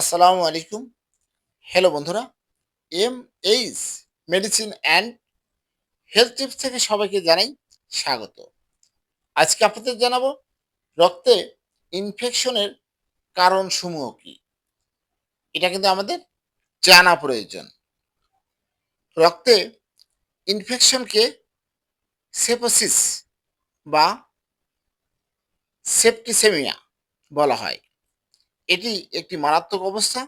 আসসালামু আলাইকুম। হ্যালো বন্ধুরা M H medicine and health tips থেকে সবাইকে জানাই স্বাগত। আজকে আপনাদের জানাব রক্তে ইনফেকশনের কারণ সমূহ কি? এটা কিন্তু আমাদের জানা প্রয়োজন। রক্তে ইনফেকশনকে সেপোসিস বা সেপটিসেমিয়া বলা হয়। এটি একটি মারাত্মক অবস্থা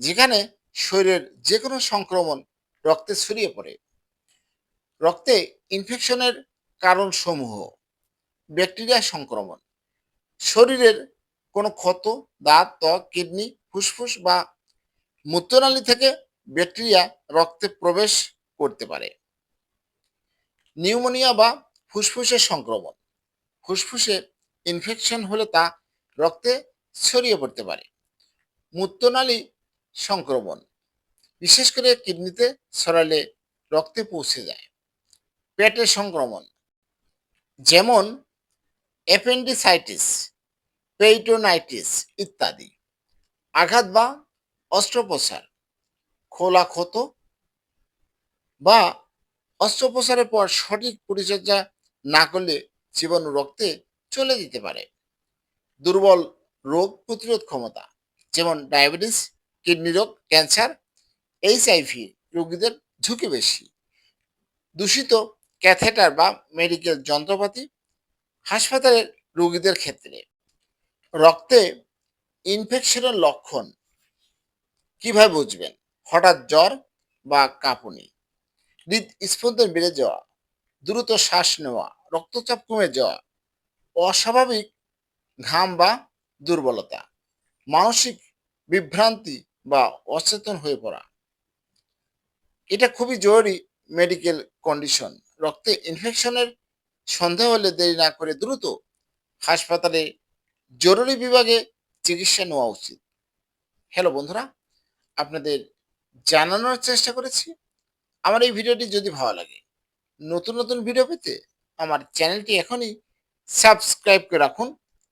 যেখানে শরীরের যে কোনো সংক্রমণ রক্তে ছড়িয়ে পড়ে। রক্তে ইনফেকশনের কারণসমূহ ব্যাকটেরিয়া সংক্রমণ, শরীরের কোনো ক্ষত, দাঁত, ত্বক, কিডনি, ফুসফুস বা মূত্রনালী থেকে ব্যাকটেরিয়া রক্তে প্রবেশ করতে পারে। নিউমোনিয়া বা ফুসফুসের সংক্রমণ, ফুসফুসে ইনফেকশন হলে তা রক্তে ছড়িয়ে পড়তে পারে। মূত্রনালী সংক্রমণ, বিশেষ করে কিডনিতে ছড়ালে রক্তে পৌঁছে যায়। পেটের সংক্রমণ, যেমন অ্যাপেন্ডিসাইটিস, পেইটোনাইটিস ইত্যাদি। আঘাত বা অস্ত্রোপচার খোলা ক্ষত বা অস্ত্রোপচারের পর সঠিক পরিচর্যা না করলে জীবাণু রক্তে চলে যেতে পারে। দুর্বল রোগ প্রতিরোধ ক্ষমতা, যেমন ডায়াবেটিস, কিডনি রোগ, ক্যান্সার এইচআইভি রোগীদের ঝুঁকি বেশি। দূষিত ক্যাথেটার বা মেডিকেল যন্ত্রপাতি হাসপাতালের রোগীদের ক্ষেত্রে। রক্তে ইনফেকশনের লক্ষণ কীভাবে বুঝবেন? হঠাৎ জ্বর বা কাঁপুনি। হৃদস্পন্দন বেড়ে যাওয়া, দ্রুত শ্বাস নেওয়া, রক্তচাপ কমে যাওয়া, অস্বাভাবিক ঘাম বা দুর্বলতা, মানসিক বিভ্রান্তি বা অচেতন হয়ে পড়া। এটা খুবই জরুরি মেডিকেল কন্ডিশন রক্তে ইনফেকশনের সন্দেহ হলে দেরি না করে দ্রুত হাসপাতালে জরুরি বিভাগে চিকিৎসা নেওয়া উচিত। হ্যালো বন্ধুরা, আপনাদের জানানোর চেষ্টা করেছি। আমার এই ভিডিওটি যদি ভালো লাগে, নতুন নতুন ভিডিও পেতে আমার চ্যানেলটি এখনই সাবস্ক্রাইব করে রাখুন।